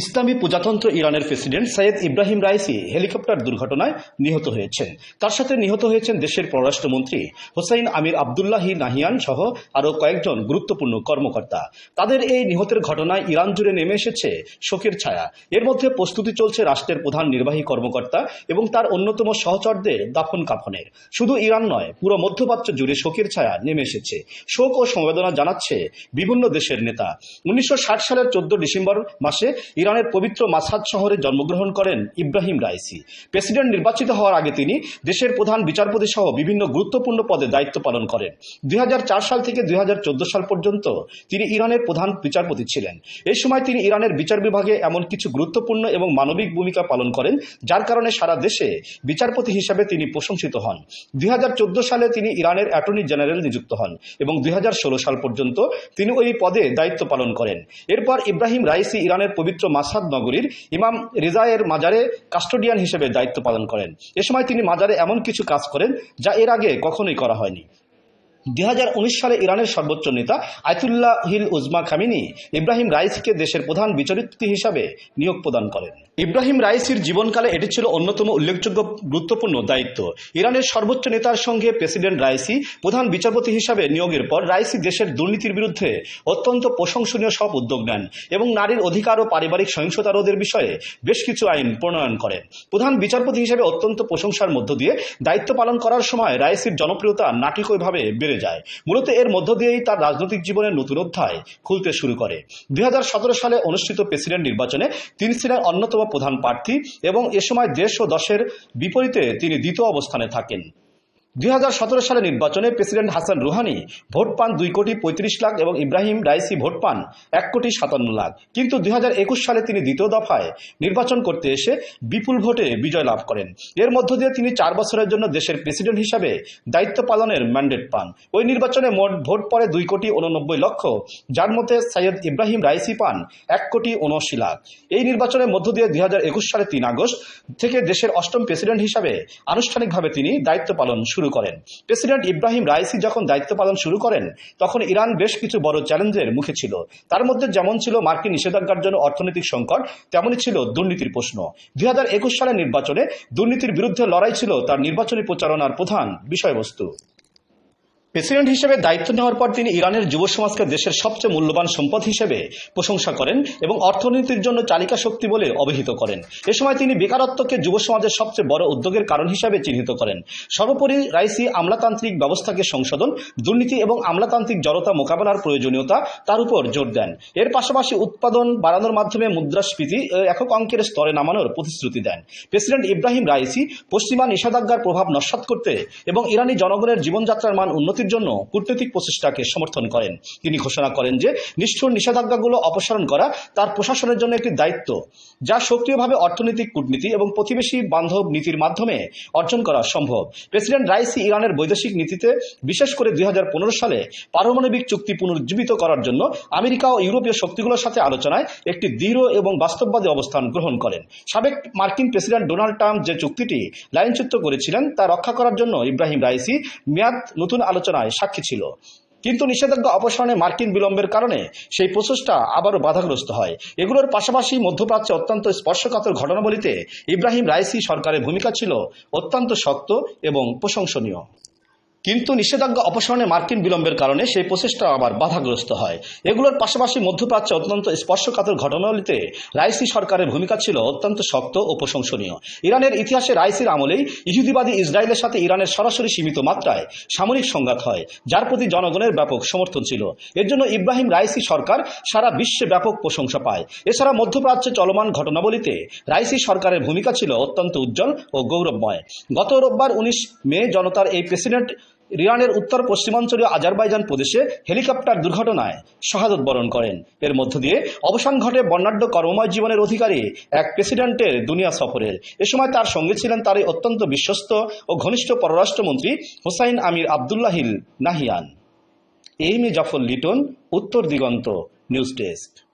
ইসলামী প্রজাতন্ত্র ইরানের president Syed Ebrahim Raisi helicopter দুর্ঘটনায় নিহত হয়েছেন। তার সাথে নিহত হয়েছেন দেশের পররাষ্ট্রমন্ত্রী হোসাইন আমির আবদুল্লাহি নাহিয়ান সহ আরও কয়েকজন গুরুত্বপূর্ণ কর্মকর্তা। তাদের এই নিহতের ঘটনায় ইরান জুড়ে নেমে এসেছে শোকের ছায়া। এর মধ্যে প্রস্তুতি চলছে রাষ্ট্রের প্রধান নির্বাহী কর্মকর্তা এবং তার অন্যতম সহচরদের দাফন কাফনের। শুধু ইরান নয়, পুরো মধ্যপ্রাচ্য জুড়ে শোকের ছায়া নেমে এসেছে। শোক ও সমবেদনা জানাচ্ছে বিভিন্ন দেশের নেতা। উনিশশো ষাট সালের চোদ্দ ডিসেম্বর মাসে ইরানের পবিত্র মাসাদ শহরে জন্মগ্রহণ করেন ইব্রাহিম রাইসি। প্রেসিডেন্ট নির্বাচিত হওয়ার আগে তিনি দেশের প্রধান বিচারপতি সহ বিভিন্ন গুরুত্বপূর্ণ পদে দায়িত্ব পালন করেন। দুই হাজার চার সাল থেকে দুই হাজার চোদ্দ সাল পর্যন্ত তিনি ইরানের প্রধান বিচারপতি ছিলেন। এই সময় তিনি ইরানের বিচার বিভাগে এমন কিছু গুরুত্বপূর্ণ এবং মানবিক ভূমিকা পালন করেন, যার কারণে সারা দেশে বিচারপতি হিসাবে তিনি প্রশংসিত হন। দুই হাজার চোদ্দ সালে তিনি ইরানের অ্যাটর্নি জেনারেল নিযুক্ত হন এবং দুই হাজার ষোলো সাল পর্যন্ত তিনি ওই পদে দায়িত্ব পালন করেন। এরপর ইব্রাহিম রাইসি ইরানের পবিত্র মাসাদ নগরীর ইমাম রেজায়ের মাজারে কাস্টোডিয়ান হিসেবে দায়িত্ব পালন করেন। এ সময় তিনি মাজারে এমন কিছু কাজ করেন যা এর আগে কখনোই করা হয়নি। দুই হাজার উনিশ সালে ইরানের সর্বোচ্চ নেতা Ayatollah hil Uzma Khamenei Ebrahim রাইসিকে দেশের প্রধান বিচারপতি হিসাবে নিয়োগ প্রদান করেন। ইব্রাহিম রাইসির জীবনকালে এটি ছিল অন্যতম উল্লেখযোগ্য গুরুত্বপূর্ণ দায়িত্ব। ইরানের সর্বোচ্চ নেতার সঙ্গে প্রেসিডেন্ট রাইসি প্রধান বিচারপতি হিসাবে নিয়োগের পর রাইসি দেশের দুর্নীতির বিরুদ্ধে অত্যন্ত প্রশংসনীয় সব উদ্যোগ নেন এবং নারীর অধিকার ও পারিবারিক সহিংসতা রোধের বিষয়ে বেশ কিছু আইন প্রণয়ন করেন। প্রধান বিচারপতি হিসেবে অত্যন্ত প্রশংসার মধ্য দিয়ে দায়িত্ব পালন করার সময় রাইসির জনপ্রিয়তা নাটকীয়ভাবে বেড়ে যায়। মূলত এর মধ্য দিয়েই তার রাজনৈতিক জীবনের নতুন অধ্যায় খুলতে শুরু করে। দু হাজার সতেরো সালে অনুষ্ঠিত প্রেসিডেন্ট নির্বাচনে তিনি ছিলেন অন্যতম প্রধান প্রার্থী এবং এ সময় দেশ ও দশের বিপরীতে তিনি দ্বিতীয় অবস্থানে থাকেন। দুই সালে নির্বাচনে প্রেসিডেন্ট হাসান রুহানি ভোট পান দুই কোটি পঁয়ত্রিশ লাখ এবং ইব্রাহিম রাইসি ভোট পান এক কোটি সাতান্ন লাখ। কিন্তু দুই হাজার একুশ সালে তিনি দ্বিতীয় দফায় নির্বাচন করতে এসে বিপুল ভোটে বিজয় লাভ করেন। এর মধ্য দিয়ে তিনি চার বছরের জন্য দেশের প্রেসিডেন্ট হিসাবে দায়িত্ব পালনের ম্যান্ডেট পান। ওই নির্বাচনে মোট ভোট পড়ে দুই কোটি উননব্বই লক্ষ, যার মধ্যে সৈয়দ ইব্রাহিম রাইসি পান এক কোটি উনআশি লাখ। এই নির্বাচনের মধ্য দিয়ে দুই সালে তিন আগস্ট থেকে দেশের অষ্টম প্রেসিডেন্ট হিসাবে আনুষ্ঠানিকভাবে তিনি দায়িত্ব পালন শুরু করেন। প্রেসিডেন্ট ইব্রাহিম রাইসি যখন দায়িত্ব পালন শুরু করেন, তখন ইরান বেশ কিছু বড় চ্যালেঞ্জের মুখে ছিল। তার মধ্যে যেমন ছিল মার্কিন নিষেধাজ্ঞার জন্য অর্থনৈতিক সংকট, তেমনই ছিল দুর্নীতির প্রশ্ন। দুই হাজার একুশ সালের নির্বাচনে দুর্নীতির বিরুদ্ধে লড়াই ছিল তার নির্বাচনী প্রচারণার প্রধান বিষয়বস্তু। প্রেসিডেন্ট হিসেবে দায়িত্ব নেওয়ার পর তিনি ইরানের যুব সমাজকে দেশের সবচেয়ে মূল্যবান সম্পদ হিসেবে প্রশংসা করেন এবং অর্থনীতির জন্য চালিকা শক্তি বলে অভিহিত করেন। এ সময় তিনি বেকারত্বকে যুব সমাজের সবচেয়ে বড় উদ্যোগের কারণ হিসাবে চিহ্নিত করেন। সর্বোপরি রাইসি আমলাতান্ত্রিক ব্যবস্থাকে সংশোধন, দুর্নীতি এবং আমলাতান্ত্রিক জড়তা মোকাবেলার প্রয়োজনীয়তা তার উপর জোর দেন। এর পাশাপাশি উৎপাদন বাড়ানোর মাধ্যমে মুদ্রাস্ফীতি একক অঙ্কের স্তরে নামানোর প্রতিশ্রুতি দেন। প্রেসিডেন্ট ইব্রাহিম রাইসি পশ্চিমা নিষেধাজ্ঞার প্রভাব নস্যাৎ করতে এবং ইরানি জনগণের জীবনযাত্রার মান উন্নতির জন্য কূটনৈতিক প্রচেষ্টাকে সমর্থন করেন। তিনি ঘোষণা করেন যে, নিষ্ঠুর নিষেধাজ্ঞাগুলো অপসারণ করা তার প্রশাসনের জন্য একটি দায়িত্ব, যা সক্রিয়ভাবে অর্থনৈতিক কূটনীতি এবং প্রতিবেশী বান্ধব নীতির মাধ্যমে অর্জন করা সম্ভব। প্রেসিডেন্ট রাইসি ইরানের বৈদেশিক নীতিতে, বিশেষ করে দুই হাজার পনেরো সালে পারমাণবিক চুক্তি পুনর্জীবিত করার জন্য আমেরিকা ও ইউরোপীয় শক্তিগুলোর সাথে আলোচনায় একটি দৃঢ় এবং বাস্তববাদী অবস্থান গ্রহণ করেন। সাবেক মার্কিন প্রেসিডেন্ট ডোনাল্ড ট্রাম্প যে চুক্তিটি লাইনচ্যুত করেছিলেন তা রক্ষা করার জন্য ইব্রাহিম রাইসি মেয়াদ নতুন আলোচনায় সাক্ষী ছিল। কিন্তু নিষেধাজ্ঞা অপসারণে মার্কিন বিলম্বের কারণে সেই প্রচেষ্টা আবারও বাধাগ্রস্ত হয়। এগুলোর পাশাপাশি মধ্যপ্রাচ্যে অত্যন্ত স্পর্শকাতর ঘটনাবলিতে ইব্রাহিম রাইসি সরকারের ভূমিকা ছিল অত্যন্ত শক্ত এবং প্রশংসনীয়। কিন্তু নিষেধাজ্ঞা অপসারণে মার্কিন বিলম্বের কারণে সেই প্রচেষ্টা আবার বাধাগ্রস্ত হয়। এগুলোর পাশাপাশি মধ্যপ্রাচ্যে অত্যন্ত স্পর্শকাতর ঘটনাবলিতে রাইসি সরকারের ভূমিকা ছিল অত্যন্ত শক্ত ও প্রশংসনীয়। ইরানের ইতিহাসে রাইসির আমলেই ইহুদিবাদী ইসরায়েলের সাথে ইরানের সরাসরি সীমিত মাত্রায় সামরিক সংঘাত হয়, যার প্রতি জনগণের ব্যাপক সমর্থন ছিল। এর জন্য ইব্রাহিম রাইসি সরকার সারা বিশ্বে ব্যাপক প্রশংসা পায়। এছাড়া মধ্যপ্রাচ্যে চলমান ঘটনাবলিতে রাইসি সরকারের ভূমিকা ছিল অত্যন্ত উজ্জ্বল ও গৌরবময়। গত রোববার উনিশ মে জনতার এই প্রেসিডেন্ট ইরানের উত্তর পশ্চিমাঞ্চলীয় আজারবাইজান প্রদেশে হেলিকপ্টার দুর্ঘটনায় শাহাদত বরণ করেন। এর মধ্য দিয়ে অবসান ঘটে বর্ণাঢ্য কর্মময় জীবনের অধিকারী এক প্রেসিডেন্টের দুনিয়া সফরের। এ সময় তার সঙ্গে ছিলেন তার অত্যন্ত বিশ্বস্ত ও ঘনিষ্ঠ পররাষ্ট্রমন্ত্রী হোসাইন আমির আবদুল্লাহিল নাহিয়ান। Aimee Zafar Liton, Uttar Diganta, news desk.